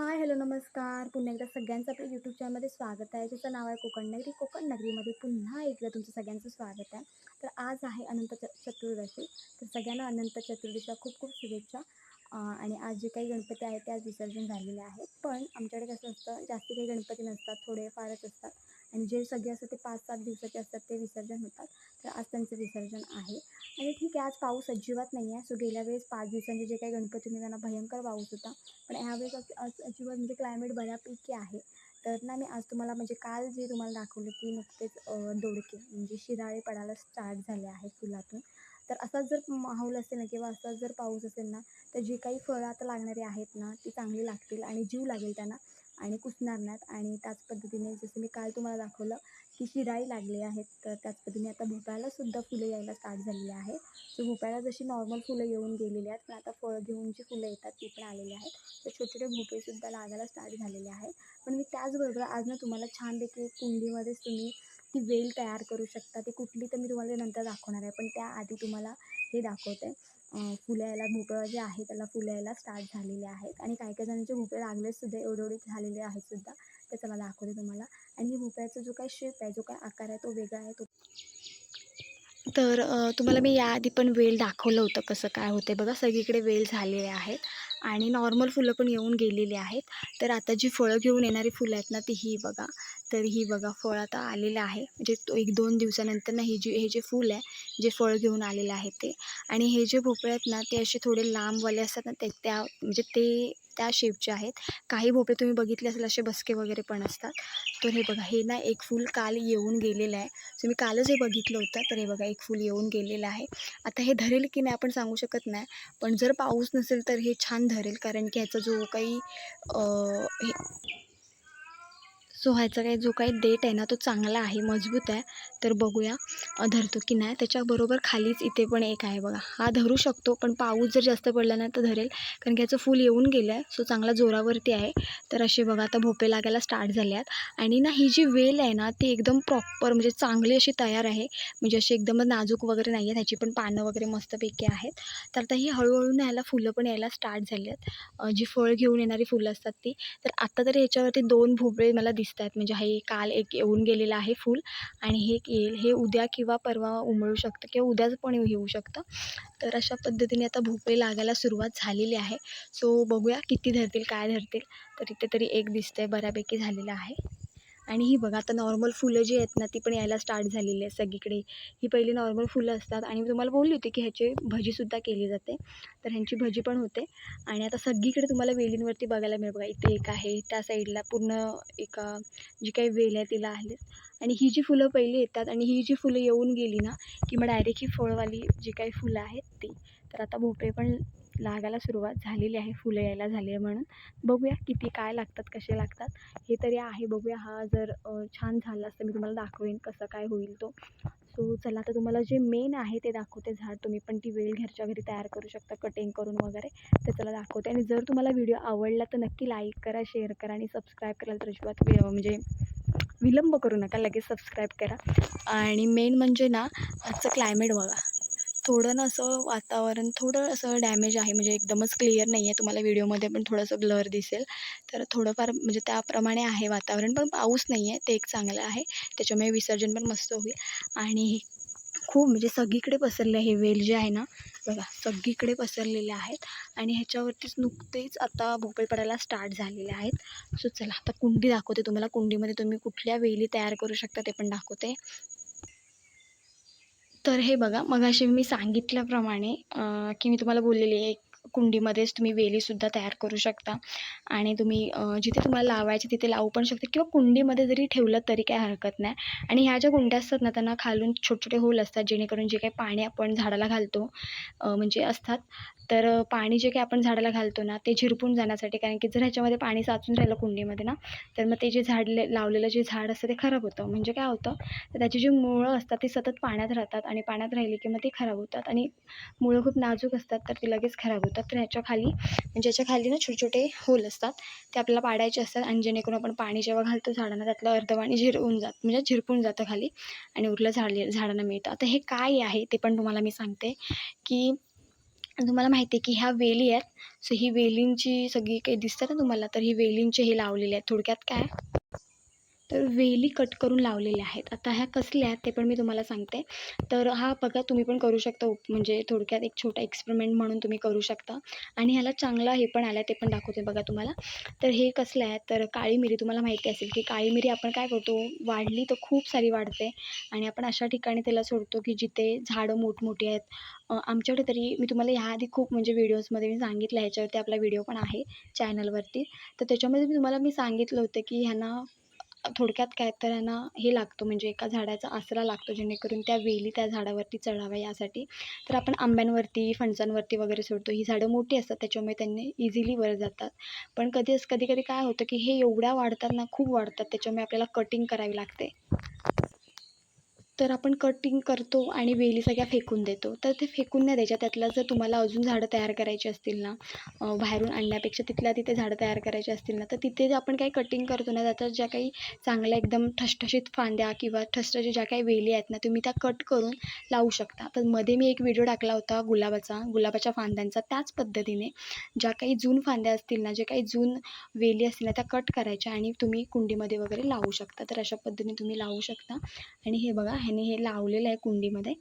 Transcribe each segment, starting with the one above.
Hi hello नमस्कार. पुन्हा एकदा सगळ्यांचं आपल्या यूट्यूब चॅनलमध्ये स्वागत आहे. ज्याचं नाव आहे कोकण नगरी. कोकण नगरीमध्ये पुन्हा एकदा तुमचं सगळ्यांचं स्वागत आहे. तर आज आहे अनंत च चतुर्दशी. तर सगळ्यांना अनंत चतुर्दशीच्या खूप खूप शुभेच्छा. आणि आज जे काही गणपती आहेत ते आज विसर्जन झालेले आहेत. पण आमच्याकडे कसं असतं जास्ती काही गणपती नसतात थोडेफारच असतात. आणि जे सगळे असतात ते पाच सात दिवसाचे असतात ते विसर्जन होतात. तर आज त्यांचं विसर्जन आहे. आणि ठीक आहे आज पाऊस अजिबात नाही आहे. सो गेल्या वेळेस पाच दिवसांचे जे काही गणपती त्यांना भयंकर पाऊस होता. पण ह्यावेळेस अजिबात म्हणजे क्लायमेट बऱ्यापैकी आहे. तर ना मी आज तुम्हाला म्हणजे काल जे तुम्हाला दाखवलं की नुकतेच दोडके म्हणजे शिराळे पडायला स्टार्ट झाले आहेत फुलातून. तर असाच जर माहोल असेल ना किंवा असाच जर पाऊस असेल ना तर जी काही फळं आता लागणारी आहेत ना ती चांगली लागतील आणि जीव लागेल त्यांना. आणि कुसणार नाहीत. आणि त्याच पद्धतीने जसं मी काल तुम्हाला दाखवलं की शिराई लागली आहेत तर त्याच पद्धतीने आता भोपळ्यालासुद्धा फुलं यायला स्टार्ट झालेली आहे. सो भोपळ्याला जशी नॉर्मल फुलं येऊन गेलेली आहेत पण आता फळं घेऊन जी फुलं येतात ती पण आलेली आहेत. तर छोटे छोटे भोपळेसुद्धा लागायला स्टार्ट झालेले आहेत. पण मी त्याचबरोबर आज ना तुम्हाला छानपैकी कुंडीमध्येच तुम्ही ती वेल तयार करू शकता. ती कुठली तर मी तुम्हाला ते नंतर दाखवणार आहे पण त्याआधी तुम्हाला हे दाखवते. फुलं यायला भोपळं जे आहे त्याला फुलं यायला स्टार्ट झालेले आहेत. आणि काही काही जणांचे भोपळे लागले सुद्धा एवढे एवढे झालेले आहेत सुद्धा. ते चला दाखवते तुम्हाला. आणि हे भोपळ्याचा जो काही शेप आहे जो काही आकार आहे तो वेगळा आहे तो तर तुम्हाला मी याआधी पण वेल दाखवलं होतं कसं काय होते बघा सगळीकडे वेल झालेले आहेत आणि नॉर्मल फुलं पण येऊन गेलेली आहेत. तर आता जी फळं घेऊन येणारी फुलं आहेत ना ती ही बघा. तर ही बघा फळ आता आलेलं आहे. म्हणजे तो एक दोन दिवसानंतर ना ही जी हे जे फूल आहे जे फळ घेऊन आलेलं आहे ते. आणि हे जे भोपळे आहेत ना ते असे थोडे लांबवाले असतात ना ते त्या म्हणजे ते त्या शेपचे आहेत. काही भोपळे तुम्ही बघितले असेल असे बसके वगैरे पण असतात. तर हे बघा हे ना एक फूल काल येऊन गेलेलं आहे. सो मी कालच हे बघितलं होतं तर हे बघा एक फूल येऊन गेलेलं आहे. आता हे धरेल की नाही आपण सांगू शकत नाही. पण जर पाऊस नसेल तर हे छान धरेल. कारण की ह्याचा जो काही हे सो ह्याचा काही जो काही डेट आहे ना तो चांगला आहे मजबूत आहे तर बघूया धरतो की नाही. त्याच्याबरोबर खालीच इथे पण एक आहे बघा. हा धरू शकतो पण पाऊस जर जास्त पडला ना तर धरेल. कारण की ह्याचं फूल येऊन गेलं आहे सो चांगला जोरावरती आहे. तर असे बघा आता भोपे लागायला स्टार्ट झाले आहेत आणि ना ही जी वेल आहे ना ती एकदम प्रॉपर म्हणजे चांगली अशी तयार आहे. म्हणजे अशी एकदम नाजूक वगैरे नाही आहे ह्याची पण पानं वगैरे मस्तपैकी आहेत. तर आता ही हळूहळू ना ह्याला फुलं पण यायला स्टार्ट झाली आहेत जी फळ घेऊन येणारी फुलं असतात ती. तर आत्ता तरी ह्याच्यावरती दोन भोपळे मला दिसत आहेत म्हणजे हे काल एक येऊन गेलेलं आहे फूल आणि हे एक येईल. हे उद्या किंवा परवा उमळू शकतं किंवा उद्याच पण येऊ शकतं. तर अशा पद्धतीने आता भोपळे लागायला सुरुवात झालेली आहे. सो बघूया किती धरतील काय धरतील. तर इथे तरी एक दिसतंय बऱ्यापैकी झालेलं आहे. आणि ही बघा आता नॉर्मल फुलं जी आहेत ना ती पण यायला स्टार्ट झालेली आहे सगळीकडे. ही पहिली नॉर्मल फुलं असतात आणि मी तुम्हाला बोलली होती की ह्याची भजीसुद्धा केली जाते. तर ह्यांची भजी पण होते. आणि आता सगळीकडे तुम्हाला वेलींवरती बघायला मिळेल बघा. इथे एक आहे त्या साईडला पूर्ण एका जी काही वेल आहे तिला आहे. आणि ही जी फुलं पहिली येतात आणि ही जी फुलं येऊन गेली ना की मग डायरेक्ट ही फळवाली जी काही फुलं आहेत ती. तर आता भोपळे पण लागायला सुरुवात झालेली आहे फुलं यायला झाली आहे म्हणून. बघूया किती काय लागतात कसे लागतात. हे तरी आहे बघूया हा जर छान झाला असतं मी तुम्हाला दाखवेन कसं काय होईल तो. सो चला आता तुम्हाला जे मेन आहे ते दाखवते झाड. तुम्ही पण ती वेळ घरच्या घरी तयार करू शकता कटिंग करून वगैरे. तर चला दाखवते. आणि जर तुम्हाला व्हिडिओ आवडला तर नक्की लाईक करा शेअर करा आणि सबस्क्राईब करायला तर अजिबात म्हणजे विलंब करू नका लगेच सबस्क्राईब करा. आणि मेन म्हणजे ना आजचं क्लायमेट बघा. थोडं ना असं वातावरण थोडं असं डॅमेज आहे. म्हणजे एकदमच क्लिअर नाही आहे तुम्हाला व्हिडिओमध्ये पण थोडंसं ब्लर दिसेल. तर थोडंफार म्हणजे त्याप्रमाणे आहे वातावरण. पण पाऊस नाही आहे ते एक चांगलं आहे. त्याच्यामुळे विसर्जन पण मस्त होईल. आणि खूप म्हणजे सगळीकडे पसरले हे वेल जे आहे ना बघा सगळीकडे पसरलेले आहेत. आणि ह्याच्यावरतीच नुकतेच आता भोपळे पडायला स्टार्ट झालेले आहेत. सो चला आता कुंडी दाखवते तुम्हाला. कुंडीमध्ये तुम्ही कुठल्या वेली तयार करू शकता ते पण दाखवते. तर हे बघा मगाशी मी सांगितल्याप्रमाणे की मी तुम्हाला बोललेली आहे कुंडीमध्येच तुम्ही वेलीसुद्धा तयार करू शकता. आणि तुम्ही जिथे तुम्हाला लावायचे तिथे लावू पण शकता किंवा कुंडीमध्ये जरी ठेवलं तरी काही हरकत नाही. आणि ह्या ज्या कुंड्या असतात ना त्यांना खालून छोटे छोटे होल असतात जेणेकरून जे काही पाणी आपण झाडाला घालतो म्हणजे असतात तर पाणी जे काही आपण झाडाला घालतो ना ते झिरपून जाण्यासाठी कारण की जर ह्याच्यामध्ये पाणी साचून राहिलं कुंडीमध्ये ना तर मग ते जे झाडले लावलेलं जे झाड असतं ते खराब होतं. म्हणजे काय होतं तर त्याची जी मुळं असतात ती सतत पाण्यात राहतात आणि पाण्यात राहिली की मग ती खराब होतात आणि मुळं खूप नाजूक असतात तर ती लगेच खराब होतात. तर ह्याच्या खाली म्हणजे याच्या खाली ना छोटे छोटे होल असतात ते आपल्याला पाडायचे असतात आणि जेणेकरून आपण पाणी जेव्हा घालतो झाडांना त्यातलं अर्ध पाणी झिरवून जात म्हणजे झिरपून जातं खाली आणि उरलं झाडले झाडांना मिळतं. आता हे काय आहे ते पण तुम्हाला मी सांगते की तुम्हाला माहिती आहे की ह्या वेली आहेत. सो ही वेलींची सगळी काही दिसतात ना तुम्हाला? तर ही वेलींचे हे लावलेले आहेत. थोडक्यात काय? तर वेली कट करून लावलेल्या आहेत. आता ह्या कसल्या आहेत ते पण मी तुम्हाला सांगते. तर हा बघा तुम्ही पण करू शकता उप म्हणजे थोडक्यात एक छोटा एक्सपेरिमेंट म्हणून तुम्ही करू शकता. आणि ह्याला चांगला हे पण आलं आहे ते पण दाखवते बघा तुम्हाला. तर हे कसलं आहे? तर काळी मिरी तुम्हाला माहिती असेल की काळी मिरी आपण काय करतो? वाढली तर खूप सारी वाढते. आणि आपण अशा ठिकाणी त्याला सोडतो की जिथे झाडं मोठमोठी आहेत. आमच्याकडे तरी मी तुम्हाला ह्याआधी खूप म्हणजे व्हिडिओजमध्ये मी सांगितलं ह्याच्यावरती आपला व्हिडिओ पण आहे चॅनलवरती तर त्याच्यामध्ये मी तुम्हाला मी सांगितलं होतं की ह्यांना थोडक्यात काय तर ह्यांना हे लागतो. म्हणजे एका झाडाचा आसरा लागतो जेणेकरून त्या वेली त्या झाडावरती चढाव्या यासाठी. तर आपण आंब्यांवरती फणसांवरती वगैरे सोडतो. ही झाडं मोठी असतात त्याच्यामुळे त्यांनी इझिली वर जातात. पण कधी कधी कधी काय होतं की हे एवढ्या वाढतात ना खूप वाढतात. त्याच्यामुळे आपल्याला कटिंग करावी लागते. तर आपण कटिंग करतो आणि वेली सगळ्या फेकून देतो. तर ते फेकून नाही द्यायच्या. त्यातला जर तुम्हाला अजून झाडं तयार करायची असतील ना बाहेरून आणण्यापेक्षा तिथल्या तिथे झाडं तयार करायची असतील ना तर तिथे जे आपण काही कटिंग करतो ना त्याच्यात ज्या काही चांगल्या एकदम ठसठशीत फांद्या किंवा ठसठशीत ज्या काही वेली आहेत ना तुम्ही त्या कट करून लावू शकता. तर मध्ये मी एक व्हिडिओ टाकला होता गुलाबाचा गुलाबाच्या फांद्यांचा. त्याच पद्धतीने ज्या काही जून फांद्या असतील ना जे काही जून वेली असतील ना त्या कट करायच्या आणि तुम्ही कुंडीमध्ये वगैरे लावू शकता. तर अशा पद्धतीने तुम्ही लावू शकता. आणि हे बघा ह्याने हे लावलेलं आहे कुंडीमध्ये.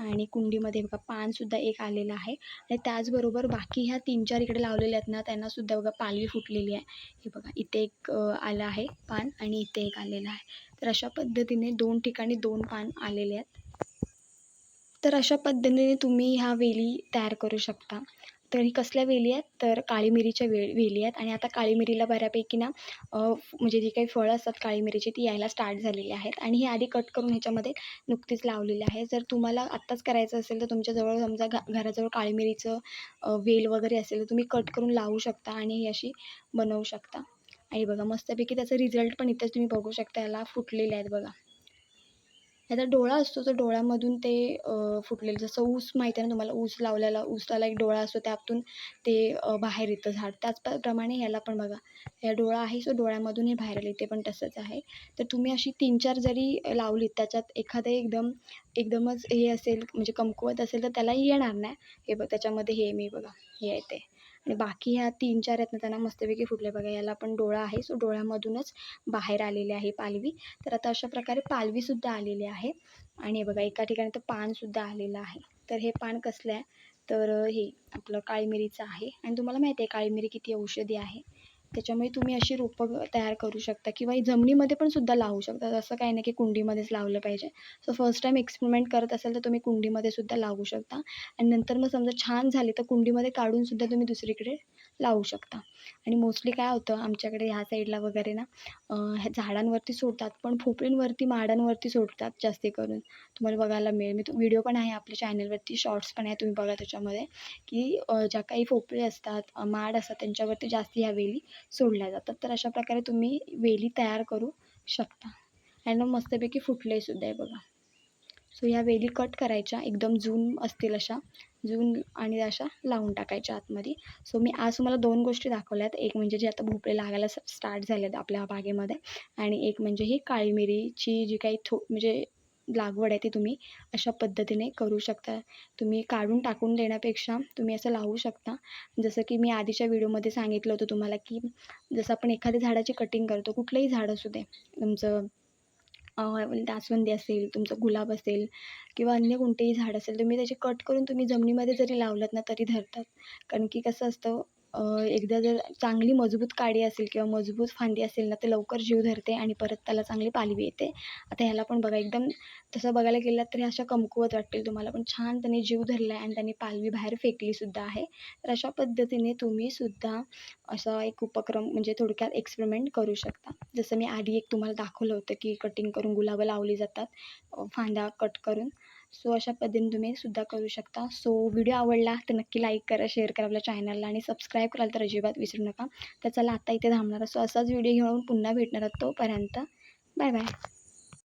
आणि कुंडीमध्ये बघा पानसुद्धा एक आलेलं आहे. आणि त्याचबरोबर बाकी ह्या तीन चार इकडे लावलेल्या आहेत ना त्यांनासुद्धा बघा पालवी फुटलेली आहे. हे बघा इथे एक आलं आहे पान आणि इथे एक आलेलं आहे. तर अशा पद्धतीने दोन ठिकाणी दोन पान आलेले आहेत. तर अशा पद्धतीने तुम्ही ह्या वेली तयार करू शकता. तर ही कसल्या वेली आहेत? तर काळी मिरीच्या वे वेली आहेत. आणि आता काळी मिरीला बऱ्यापैकी ना म्हणजे जी काही फळं असतात काळी मिरीची ती यायला स्टार्ट झालेली आहेत. आणि ही आधी कट करून ह्याच्यामध्ये नुकतीच लावलेली आहे. जर तुम्हाला आत्ताच करायचं असेल तर तुमच्याजवळ समजा घ घराजवळ काळी मिरीचं वेल वगैरे असेल तर तुम्ही कट करून लावू शकता आणि ही अशी बनवू शकता. आणि बघा मस्तपैकी त्याचा रिझल्ट पण इथेच तुम्ही बघू शकता. याला फुटलेले आहेत बघा. याचा डोळा असतो तर डोळ्यामधून ते फुटलेलं जसं ऊस माहिती आहे ना तुम्हाला ऊस लावलेला ऊसाला एक डोळा असतो त्यातून ते बाहेर येतं झाड. त्याचप्रमाणे ह्याला पण बघा. या डोळा आहे सो डोळ्यामधून हे बाहेर आले ते पण तसंच आहे. तर तुम्ही अशी तीन चार जरी लावलीत त्याच्यात एखादं एकदम एकदमच हे असेल म्हणजे कमकुवत असेल तर त्यालाही येणार नाही. हे बघ त्याच्यामध्ये हे मी बघा हे आहे ते. आणि बाकी ह्या तीन चार आहेत ना त्यांना मस्तपैकी फुटले बघा. याला पण डोळा आहे. सो डोळ्यामधूनच बाहेर आलेले आहे पालवी. तर आता अशा प्रकारे पालवीसुद्धा आलेली आहे. आणि बघा एका ठिकाणी तर पानसुद्धा आलेलं आहे. तर हे पान कसलं आहे? तर हे आपलं काळी मिरीचं आहे. आणि तुम्हाला माहिती आहे काळी मिरी किती औषधी आहे? त्याच्यामुळे तुम्ही अशी रोपं तयार करू शकता किंवा जमिनीमध्ये पण सुद्धा लावू शकता. असं काही नाही की कुंडीमध्येच लावलं पाहिजे. सो फर्स्ट टाईम एक्सपेरिमेंट करत असाल तर तुम्ही कुंडीमध्ये सुद्धा लावू शकता. आणि नंतर मग समजा छान झाले तर कुंडीमध्ये काढून सुद्धा तुम्ही दुसरीकडे लावू शकता. आणि मोस्टली काय होतं आमच्याकडे ह्या साईडला वगैरे ना ह्या झाडांवरती सोडतात पण भोपळींवरती माडांवरती सोडतात जास्ती करून. तुम्हाला बघायला मिळेल. मी तो व्हिडिओ पण आहे आपल्या चॅनलवरती शॉर्ट्स पण आहे तुम्ही बघा त्याच्यामध्ये की ज्या काही भोपळे असतात माड असतात त्यांच्यावरती जास्त ह्या वेली सोडल्या जातात. तर अशा प्रकारे तुम्ही वेली तयार करू शकता. आणि मस्तपैकी फुटले सुद्धा आहे बघा. सो ह्या वेली कट करायच्या एकदम जून असतील अशा. जून आणि अशा लावून टाकायच्या आतमध्ये. सो मी आज तुम्हाला दोन गोष्टी दाखवल्यात. एक म्हणजे जे आता भोपळे लागायला स्टार्ट झाले आहेत आपल्या बागेमध्ये आणि एक म्हणजे ही काळी मिरीची जी काही थो म्हणजे लागवड आहे ती तुम्ही अशा पद्धतीने करू शकता. तुम्ही काढून टाकून देण्यापेक्षा तुम्ही असं लावू शकता. जसं की मी आधीच्या व्हिडिओमध्ये सांगितलं होतं तुम्हाला की जसं आपण एखाद्या झाडाची कटिंग करतो कुठलंही झाड असू दे तुमचं जास्वंदी म्हणजे असेल तुमचं गुलाब असेल किंवा अन्य कोणतेही झाड असेल तुम्ही त्याचे कट करून तुम्ही जमिनीमध्ये जरी लावलंत ना तरी धरतात. कारण की कसं असतं एकदा जर चांगली मजबूत काडी असेल किंवा मजबूत फांदी असेल ना ते लवकर जीव धरते आणि परत त्याला चांगली पालवी येते. आता ह्याला पण बघा एकदम तसं बघायला गेलात तरी अशा कमकुवत वाटतील तुम्हाला. पण छान त्याने जीव धरला आहे आणि त्याने पालवी बाहेर फेकलीसुद्धा आहे. तर अशा पद्धतीने तुम्हीसुद्धा असा एक उपक्रम म्हणजे थोडक्यात एक्सपेरिमेंट करू शकता. जसं मी आधी एक तुम्हाला दाखवलं होतं की कटिंग करून गुलाबं लावली जातात फांद्या कट करून. सो अशा पद्धतीने तुम्ही सुद्धा करू शकता. सो व्हिडिओ आवडला तर नक्की लाईक करा शेअर करा आपल्या चॅनलला आणि सबस्क्राईब कराल तर अजिबात विसरू नका. तर चला आता इथे थांबणार असतो असाच व्हिडिओ घेऊन पुन्हा भेटणार तोपर्यंत. Bye bye